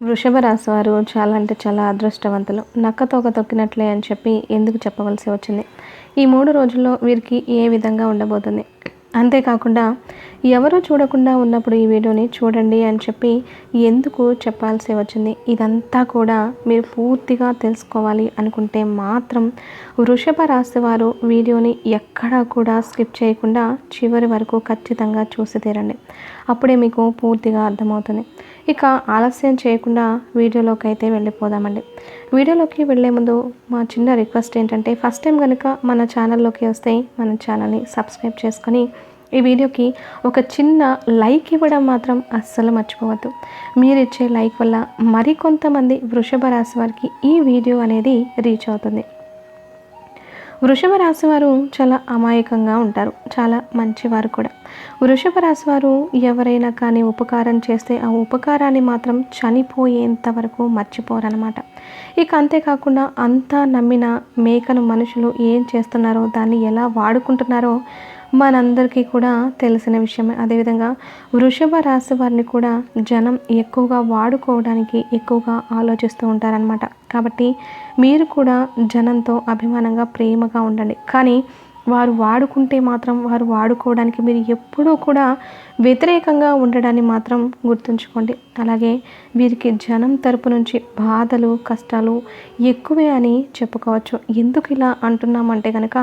వృషభ రాశి వారు చాలా అంటే చాలా అదృష్టవంతులు. నక్కతోక తొక్కినట్లే అని చెప్పి ఎందుకు చెప్పవలసి వచ్చింది? ఈ మూడు రోజుల్లో వీరికి ఏ విధంగా ఉండబోతుంది? అంతేకాకుండా ఎవరూ చూడకుండా ఉన్నప్పుడు ఈ వీడియోని చూడండి అని చెప్పి ఎందుకు చెప్పాల్సి వచ్చింది? ఇదంతా కూడా మీరు పూర్తిగా తెలుసుకోవాలి అనుకుంటే మాత్రం వృషభ రాశి వారు వీడియోని ఎక్కడా కూడా స్కిప్ చేయకుండా చివరి వరకు ఖచ్చితంగా చూసి తీరండి. అప్పుడే మీకు పూర్తిగా అర్థమవుతుంది. ఇక ఆలస్యం చేయకుండా వీడియోలోకి అయితే వెళ్ళిపోదామండి. వీడియోలోకి వెళ్ళే ముందు మా చిన్న రిక్వెస్ట్ ఏంటంటే ఫస్ట్ టైం కనుక మన ఛానల్లోకి వస్తే మన ఛానల్ని సబ్స్క్రైబ్ చేసుకొని ఈ వీడియోకి ఒక చిన్న లైక్ ఇవ్వడం మాత్రం అస్సలు మర్చిపోవద్దు. మీరు ఇచ్చే లైక్ వల్ల మరికొంతమంది వృషభ రాశి వారికి ఈ వీడియో అనేది రీచ్ అవుతుంది. వృషభ రాశి వారు చాలా అమాయకంగా ఉంటారు. చాలా మంచివారు కూడా. వృషభ రాశి వారు ఎవరైనా కానీ ఉపకారం చేస్తే ఆ ఉపకారాన్ని మాత్రం చనిపోయేంత వరకు మర్చిపోరనమాట ఇక అంతేకాకుండా అంతా నమ్మిన మేకను మనుషులు ఏం చేస్తున్నారో దాన్ని ఎలా వాడుకుంటున్నారో మనందరికీ కూడా తెలిసిన విషయమే. అదేవిధంగా వృషభ రాశి వారిని కూడా జనం ఎక్కువగా వాడుకోవడానికి ఎక్కువగా ఆలోచిస్తూ ఉంటారనమాట కాబట్టి మీరు కూడా జనంతో అభిమానంగా ప్రేమగా ఉండండి. కానీ వారు వాడుకుంటే మాత్రం వారు వాడుకోవడానికి మీరు ఎప్పుడూ కూడా వ్యతిరేకంగా ఉండడాన్ని మాత్రం గుర్తుంచుకోండి. అలాగే వీరికి జనం తరపు నుంచి బాధలు కష్టాలు ఎక్కువే అని చెప్పుకోవచ్చు. ఎందుకు ఇలా అంటున్నామంటే కనుక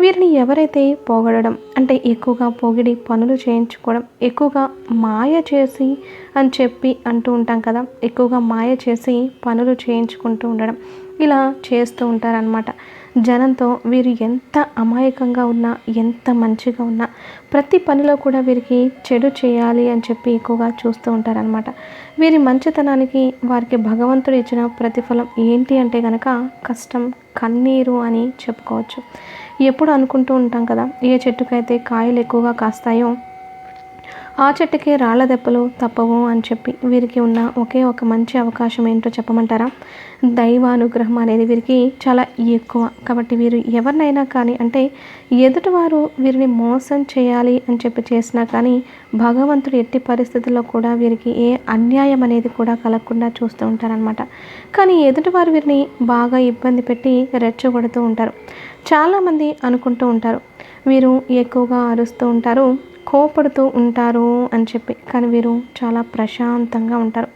వీరిని ఎవరైతే పొగడడం అంటే ఎక్కువగా పొగిడి పనులు చేయించుకోవడం ఎక్కువగా మాయ చేసి అని చెప్పి అంటూ ఉంటాం కదా ఎక్కువగా మాయ చేసి పనులు చేయించుకుంటూ ఉండడం ఇలా చేస్తూ ఉంటారనమాట జనంతో వీరు ఎంత అమాయకంగా ఉన్నా ఎంత మంచిగా ఉన్నా ప్రతి పనిలో కూడా వీరికి చెడు చేయాలి అని చెప్పి ఎక్కువగా చూస్తూ ఉంటారనమాట వీరి మంచితనానికి వారికి భగవంతుడు ఇచ్చిన ప్రతిఫలం ఏంటి అంటే కనుక కష్టం కన్నీరు అని చెప్పుకోవచ్చు. ఎప్పుడు అనుకుంటూ ఉంటాం కదా ఏ చెట్టుకైతే కాయలు ఎక్కువగా కాస్తాయో ఆ చెట్టుకి రాళ్ళ దెబ్బలు తప్పవు అని చెప్పి వీరికి ఉన్న ఒకే ఒక మంచి అవకాశం ఏంటో చెప్పమంటారా? దైవానుగ్రహం అనేది వీరికి చాలా ఎక్కువ. కాబట్టి వీరు ఎవరినైనా కానీ అంటే ఎదుటివారు వీరిని మోసం చేయాలి అని చెప్పి చేసినా కానీ భగవంతుడు ఎట్టి పరిస్థితుల్లో కూడా వీరికి ఏ అన్యాయం అనేది కూడా కలగకుండా చూస్తూ ఉంటారనమాట కానీ ఎదుటివారు వీరిని బాగా ఇబ్బంది పెట్టి రెచ్చగొడుతూ ఉంటారు. చాలామంది అనుకుంటూ ఉంటారు. వీరు ఎక్కువగా అరుస్తూ ఉంటారు. కోపడుతూ ఉంటారు అని చెప్పి. కానీ వీరు చాలా ప్రశాంతంగా ఉంటారు.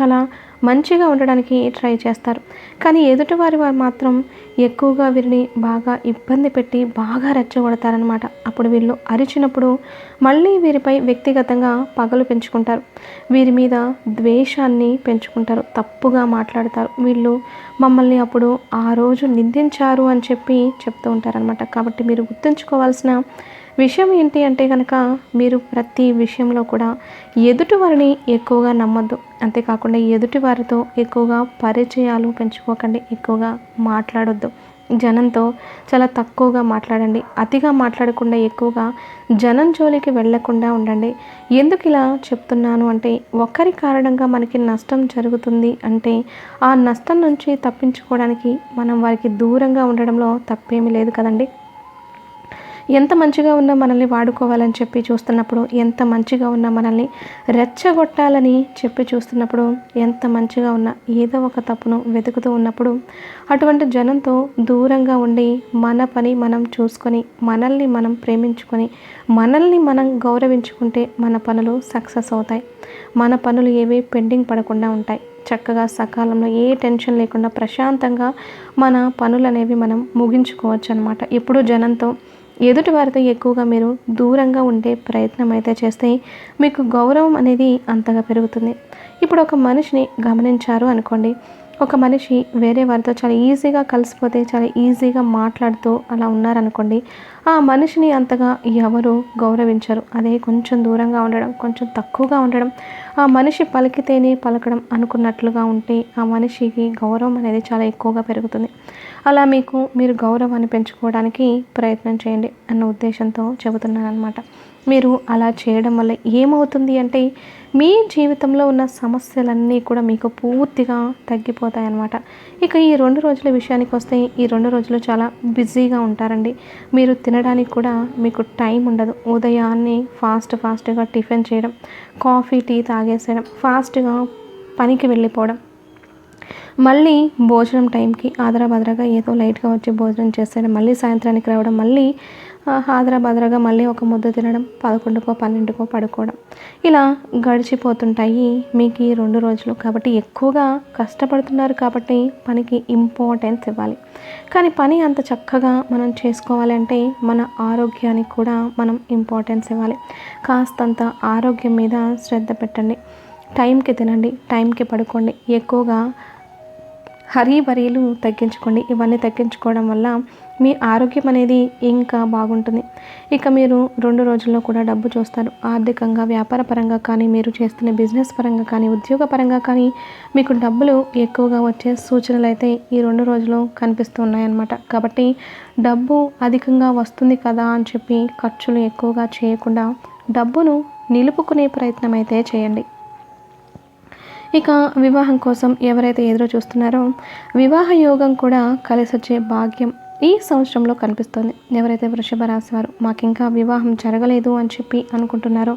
చాలా మంచిగా ఉండడానికి ట్రై చేస్తారు. కానీ ఎదుటివారి వారు మాత్రం ఎక్కువగా వీరిని బాగా ఇబ్బంది పెట్టి బాగా రెచ్చగొడతారనమాట అప్పుడు వీళ్ళు అరిచినప్పుడు మళ్ళీ వీరిపై వ్యక్తిగతంగా పగలు పెంచుకుంటారు. వీరి మీద ద్వేషాన్ని పెంచుకుంటారు. తప్పుగా మాట్లాడతారు. వీళ్ళు మమ్మల్ని అప్పుడు ఆ రోజు నిందించారు అని చెప్పి చెప్తూ ఉంటారనమాట కాబట్టి మీరు గుర్తుంచుకోవాల్సిన విషయం ఏంటి అంటే కనుక మీరు ప్రతి విషయంలో కూడా ఎదుటివారిని ఎక్కువగా నమ్మొద్దు. అంతేకాకుండా ఎదుటివారితో ఎక్కువగా పరిచయాలు పెంచుకోకండి. ఎక్కువగా మాట్లాడొద్దు. జనంతో చాలా తక్కువగా మాట్లాడండి. అతిగా మాట్లాడకుండా ఎక్కువగా జనం జోలికి వెళ్ళకుండా ఉండండి. ఎందుకు ఇలా చెప్తున్నాను అంటే ఒకరి కారణంగా మనకి నష్టం జరుగుతుంది అంటే ఆ నష్టం నుంచి తప్పించుకోవడానికి మనం వారికి దూరంగా ఉండడంలో తప్పేమీ లేదు కదండి. ఎంత మంచిగా ఉన్నా మనల్ని వాడుకోవాలని చెప్పి చూస్తున్నప్పుడు ఎంత మంచిగా ఉన్నా మనల్ని రెచ్చగొట్టాలని చెప్పి చూస్తున్నప్పుడు ఎంత మంచిగా ఉన్నా ఏదో ఒక తప్పును వెతుకుతూ ఉన్నప్పుడు అటువంటి జనంతో దూరంగా ఉండి మన పని మనం చూసుకొని మనల్ని మనం ప్రేమించుకొని మనల్ని మనం గౌరవించుకుంటే మన పనులు సక్సెస్ అవుతాయి. మన పనులు ఏవి పెండింగ్ పడకుండా ఉంటాయి. చక్కగా సకాలంలో ఏ టెన్షన్ లేకుండా ప్రశాంతంగా మన పనులు అనేవి మనం ముగించుకోవచ్చు అనమాట ఎప్పుడూ జనంతో ఎదుటి వారితో ఎక్కువగా మీరు దూరంగా ఉండే ప్రయత్నం అయితే చేస్తే మీకు గౌరవం అనేది అంతగా పెరుగుతుంది. ఇప్పుడు ఒక మనిషిని గమనించారు అనుకోండి. ఒక మనిషి వేరే వారితో చాలా ఈజీగా కలిసిపోతే చాలా ఈజీగా మాట్లాడుతూ అలా ఉన్నారనుకోండి. ఆ మనిషిని అంతగా ఎవరు గౌరవించరు. అదే కొంచెం దూరంగా ఉండడం కొంచెం తక్కువగా ఉండడం. ఆ మనిషి పలికితేనే పలకడం అనుకున్నట్లుగా ఉంటే ఆ మనిషికి గౌరవం అనేది చాలా ఎక్కువగా పెరుగుతుంది. అలా మీకు మీరు గౌరవాన్ని పెంచుకోవడానికి ప్రయత్నం చేయండి అన్న ఉద్దేశంతో చెబుతున్నాను అనమాట మీరు అలా చేయడం వల్ల ఏమవుతుంది అంటే మీ జీవితంలో ఉన్న సమస్యలన్నీ కూడా మీకు పూర్తిగా తగ్గిపోతాయి అన్నమాట ఇక ఈ రెండు రోజుల విషయానికి వస్తే ఈ రెండు రోజులు చాలా బిజీగా ఉంటారండి. మీరు తినడానికి కూడా మీకు టైం ఉండదు. ఉదయాన్నే ఫాస్ట్ ఫాస్ట్గా టిఫిన్ చేయడం కాఫీ టీ తాగేసేయడం ఫాస్ట్గా పనికి వెళ్ళిపోవడం మళ్ళీ భోజనం టైంకి ఆదరాబాదరాగా ఏదో లైట్గా వచ్చి భోజనం చేసేయడం మళ్ళీ సాయంత్రానికి రావడం మళ్ళీ ఆదరాబాదరాగా మళ్ళీ ఒక ముద్ద తినడం పదకొండుకో పన్నెండుకో పడుకోవడం. ఇలా గడిచిపోతుంటాయి మీకు ఈ రెండు రోజులు. కాబట్టి ఎక్కువగా కష్టపడుతున్నారు కాబట్టి పనికి ఇంపార్టెన్స్ ఇవ్వాలి. కానీ పని అంత చక్కగా మనం చేసుకోవాలంటే మన ఆరోగ్యానికి కూడా మనం ఇంపార్టెన్స్ ఇవ్వాలి. కాస్తంత ఆరోగ్యం మీద శ్రద్ధ పెట్టండి. టైంకి తినండి టైంకి పడుకోండి. ఎక్కువగా హరీబరీలు తగ్గించుకోండి. ఇవన్నీ తగ్గించుకోవడం వల్ల మీ ఆరోగ్యం అనేది ఇంకా బాగుంటుంది. ఇక మీరు రెండు రోజుల్లో కూడా డబ్బు చూస్తారు. ఆర్థికంగా వ్యాపార పరంగా కానీ మీరు చేస్తున్న బిజినెస్ పరంగా కానీ ఉద్యోగ పరంగా కానీ మీకు డబ్బులు ఎక్కువగా వచ్చే సూచనలు అయితే ఈ రెండు రోజులు కనిపిస్తూ ఉన్నాయన్నమాట. కాబట్టి డబ్బు అధికంగా వస్తుంది కదా అని చెప్పి ఖర్చులు ఎక్కువగా చేయకుండా డబ్బును నిలుపుకునే ప్రయత్నం అయితే చేయండి. ఇక వివాహం కోసం ఎవరైతే ఎదురు చూస్తున్నారో వివాహ యోగం కూడా కలిసి వచ్చే భాగ్యం ఈ సంవత్సరంలో కనిపిస్తుంది. ఎవరైతే వృషభ రాశి వారు మాకు ఇంకా వివాహం జరగలేదు అని చెప్పి అనుకుంటున్నారో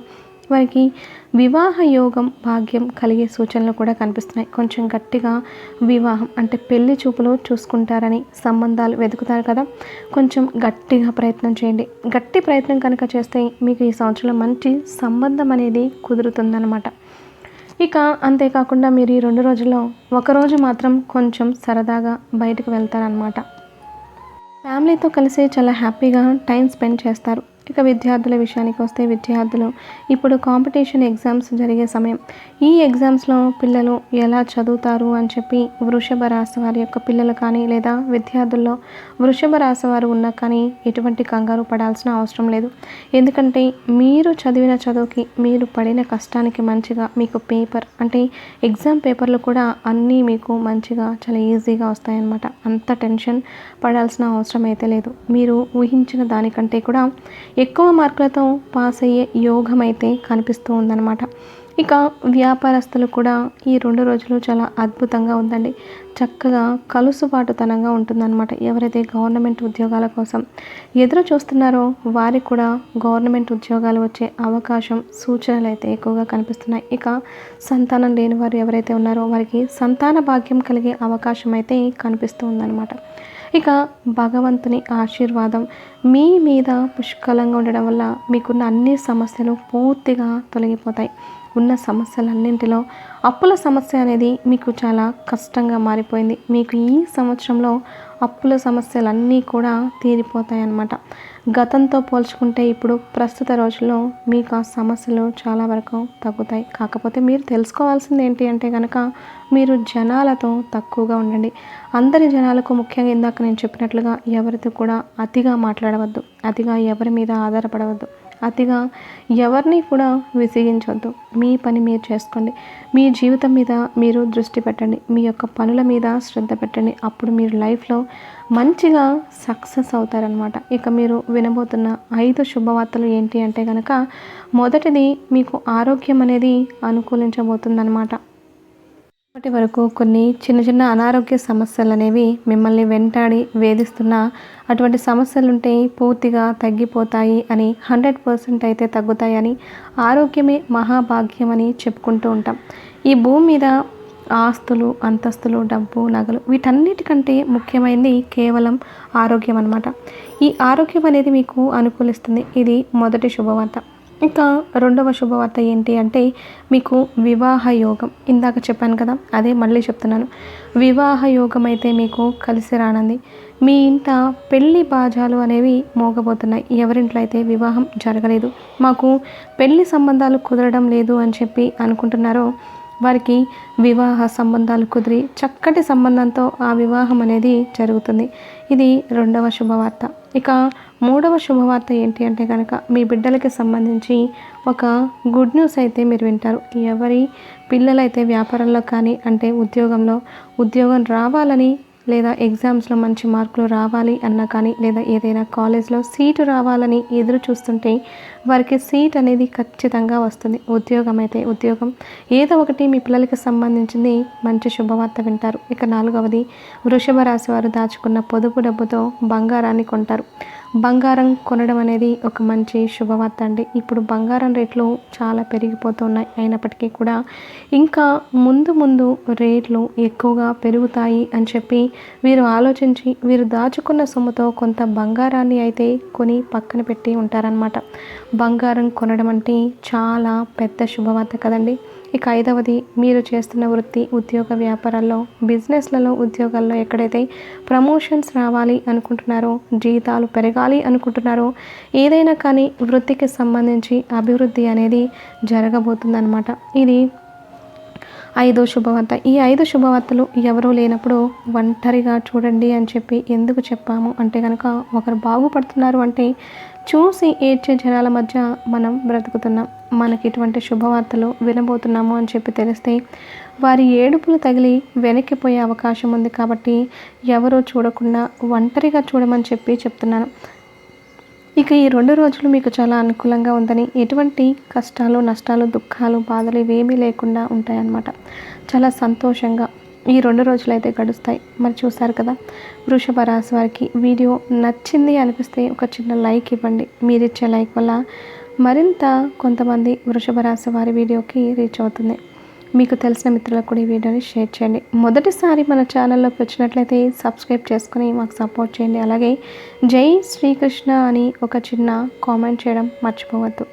వారికి వివాహ యోగం భాగ్యం కలిగే సూచనలు కూడా కనిపిస్తున్నాయి. కొంచెం గట్టిగా వివాహం అంటే పెళ్ళి చూపులు చూసుకుంటారని సంబంధాలు వెతుకుతారు కదా. కొంచెం గట్టిగా ప్రయత్నం చేయండి. గట్టి ప్రయత్నం కనుక చేస్తే మీకు ఈ సంవత్సరంలో మంచి సంబంధం అనేది కుదురుతుందన్నమాట. ఇక అంతేకాకుండా మీరు ఈ రెండు రోజుల్లో ఒకరోజు మాత్రం కొంచెం సరదాగా బయటకు వెళ్తారనమాట ఫ్యామిలీతో కలిసి చాలా హ్యాపీగా టైం స్పెండ్ చేస్తారు. ఇక విద్యార్థుల విషయానికి వస్తే విద్యార్థులు ఇప్పుడు కాంపిటీషన్ ఎగ్జామ్స్ జరిగే సమయం. ఈ ఎగ్జామ్స్లో పిల్లలు ఎలా చదువుతారు అని చెప్పి వృషభ రాశి వారి యొక్క పిల్లలు కానీ లేదా విద్యార్థుల్లో వృషభ రాశి వారు ఉన్నా కానీ ఎటువంటి కంగారు పడాల్సిన అవసరం లేదు. ఎందుకంటే మీరు చదివిన చదువుకి మీరు పడిన కష్టానికి మంచిగా మీకు పేపర్ అంటే ఎగ్జామ్ పేపర్లు కూడా అన్నీ మీకు మంచిగా చాలా ఈజీగా వస్తాయన్నమాట. అంత టెన్షన్ పడాల్సిన అవసరం అయితే లేదు. మీరు ఊహించిన దానికంటే కూడా ఎక్కువ మార్కులతో పాస్ అయ్యే యోగం అయితే కనిపిస్తూ ఉందన్నమాట. ఇక వ్యాపారస్తులు కూడా ఈ రెండు రోజులు చాలా అద్భుతంగా ఉందండి. చక్కగా కలుసుబాటుతనంగా ఉంటుందన్నమాట. ఎవరైతే గవర్నమెంట్ ఉద్యోగాల కోసం ఎదురు చూస్తున్నారో వారికి కూడా గవర్నమెంట్ ఉద్యోగాలు వచ్చే అవకాశం సూచనలు అయితే ఎక్కువగా కనిపిస్తున్నాయి. ఇక సంతానం లేని వారు ఎవరైతే ఉన్నారో వారికి సంతాన భాగ్యం కలిగే అవకాశం అయితే కనిపిస్తూ ఉందన్నమాట. ఇక భగవంతుని ఆశీర్వాదం మీ మీద పుష్కలంగా ఉండడం వల్ల మీకున్న అన్ని సమస్యలు పూర్తిగా తొలగిపోతాయి. ఉన్న సమస్యలన్నింటిలో అప్పుల సమస్య అనేది మీకు చాలా కష్టంగా మారిపోయింది. మీకు ఈ సంవత్సరంలో అప్పుల సమస్యలన్నీ కూడా తీరిపోతాయి అన్నమాట గతంతో పోల్చుకుంటే ఇప్పుడు ప్రస్తుత రోజుల్లో మీకు ఆ సమస్యలు చాలా వరకు తగ్గుతాయి. కాకపోతే మీరు తెలుసుకోవాల్సింది ఏంటి అంటే కనుక మీరు జనాలతో తక్కువగా ఉండండి. అందరి జనాలకు ముఖ్యంగా ఇందాక నేను చెప్పినట్లుగా ఎవరితో కూడా అతిగా మాట్లాడవద్దు. అతిగా ఎవరి మీద ఆధారపడవద్దు. అతిగా ఎవరిని కూడా విసిగించవద్దు మీ పని మీరు చేసుకోండి. మీ జీవితం మీద మీరు దృష్టి పెట్టండి. మీ యొక్క పనుల మీద శ్రద్ధ పెట్టండి. అప్పుడు మీరు లైఫ్లో మంచిగా సక్సెస్ అవుతారనమాట ఇక మీరు వినబోతున్న ఐదు శుభవార్తలు ఏంటి అంటే కనుక మొదటిది మీకు ఆరోగ్యం అనేది అనుకూలించబోతుందన్నమాట. ఇప్పటి వరకు కొన్ని చిన్న చిన్న అనారోగ్య సమస్యలు అనేవి మిమ్మల్ని వెంటాడి వేధిస్తున్న అటువంటి సమస్యలుంటే పూర్తిగా తగ్గిపోతాయి అని హండ్రెడ్ పర్సెంట్ అయితే తగ్గుతాయని ఆరోగ్యమే మహాభాగ్యం అని చెప్పుకుంటూ ఉంటాం. ఈ భూమి మీద ఆస్తులు అంతస్తులు డబ్బు నగలు వీటన్నిటికంటే ముఖ్యమైనది కేవలం ఆరోగ్యం అన్నమాట ఈ ఆరోగ్యం అనేది మీకు అనుకూలిస్తుంది. ఇది మొదటి శుభవార్త. ఇంకా రెండవ శుభవార్త ఏంటి అంటే మీకు వివాహ యోగం. ఇందాక చెప్పాను కదా అదే మళ్ళీ చెప్తున్నాను. వివాహ యోగం అయితే మీకు కలిసి రానంది. మీ ఇంట పెళ్ళి బాజాలు అనేవి మోగబోతున్నాయి. ఎవరింట్లో అయితే వివాహం జరగలేదు మాకు పెళ్ళి సంబంధాలు కుదరడం లేదు అని చెప్పి అనుకుంటున్నారో వారికి వివాహ సంబంధాలు కుదిరి చక్కటి సంబంధంతో ఆ వివాహం అనేది జరుగుతుంది. ఇది రెండవ శుభవార్త. ఇక మూడవ శుభవార్త ఏంటి అంటే కనుక మీ బిడ్డలకి సంబంధించి ఒక గుడ్ న్యూస్ అయితే మీరు వింటారు. ఎవరి పిల్లలైతే వ్యాపారంలో కానీ అంటే ఉద్యోగంలో ఉద్యోగం రావాలని లేదా ఎగ్జామ్స్లో మంచి మార్కులు రావాలి అన్నా కానీ లేదా ఏదైనా కాలేజ్లో సీటు రావాలని ఎదురు చూస్తుంటే వారికి సీట్ అనేది ఖచ్చితంగా వస్తుంది. ఉద్యోగం అయితే ఉద్యోగం. ఏదో ఒకటి మీ పిల్లలకి సంబంధించింది మంచి శుభవార్త వింటారు. ఇక నాలుగవది వృషభ రాశి వారు దాచుకున్న పొదుపు డబ్బుతో బంగారాన్ని కొంటారు. బంగారం కొనడం అనేది ఒక మంచి శుభవార్త అండి. ఇప్పుడు బంగారం రేట్లు చాలా పెరిగిపోతున్నాయి. అయినప్పటికీ కూడా ఇంకా ముందు ముందు రేట్లు ఎక్కువగా పెరుగుతాయి అని చెప్పి వీరు ఆలోచించి వీరు దాచుకున్న సొమ్ముతో కొంత బంగారాన్ని అయితే కొని పక్కన పెట్టి ఉంటారనమాట బంగారం కొనడం అంటే చాలా పెద్ద శుభవార్త కదండి. ఇక ఐదవది మీరు చేస్తున్న వృత్తి ఉద్యోగ వ్యాపారాల్లో బిజినెస్లలో ఉద్యోగాల్లో ఎక్కడైతే ప్రమోషన్స్ రావాలి అనుకుంటున్నారో జీతాలు పెరగాలి అనుకుంటున్నారో ఏదైనా కానీ వృత్తికి సంబంధించి అభివృద్ధి అనేది జరగబోతుందన్నమాట. ఇది ఐదో శుభవార్త. ఈ ఐదు శుభవార్తలు ఎవరూ లేనప్పుడు ఒంటరిగా చూడండి అని చెప్పి ఎందుకు చెప్పాము? అంటే కనుక ఒకరు బాగుపడుతున్నారు అంటే చూసి ఏడ్చే జనాల మధ్య మనం బ్రతుకుతున్నాం. మనకి ఇటువంటి శుభవార్తలు వినబోతున్నాము అని చెప్పి తెలిస్తే వారి ఏడుపులు తగిలి వెనక్కిపోయే అవకాశం ఉంది కాబట్టి ఎవరో చూడకుండా ఒంటరిగా చూడమని చెప్పి చెప్తున్నాను. ఇక ఈ రెండు రోజులు మీకు చాలా అనుకూలంగా ఉందని ఎటువంటి కష్టాలు నష్టాలు దుఃఖాలు బాధలు ఇవేమీ లేకుండా ఉంటాయన్నమాట. చాలా సంతోషంగా ఈ రెండు రోజులు అయితే గడుస్తాయి. మరి చూసారు కదా వృషభ రాశి వారికి వీడియో నచ్చింది అనిపిస్తే ఒక చిన్న లైక్ ఇవ్వండి. మీరు ఇచ్చే లైక్ వల్ల మరింత కొంతమంది వృషభ రాశి వారి వీడియోకి రీచ్ అవుతుంది. మీకు తెలిసిన మిత్రులకు కూడా ఈ వీడియోని షేర్ చేయండి. మొదటిసారి మన ఛానల్లోకి వచ్చినట్లయితే సబ్స్క్రైబ్ చేసుకుని మాకు సపోర్ట్ చేయండి. అలాగే జై శ్రీకృష్ణ అని ఒక చిన్న కామెంట్ చేయడం మర్చిపోవద్దు.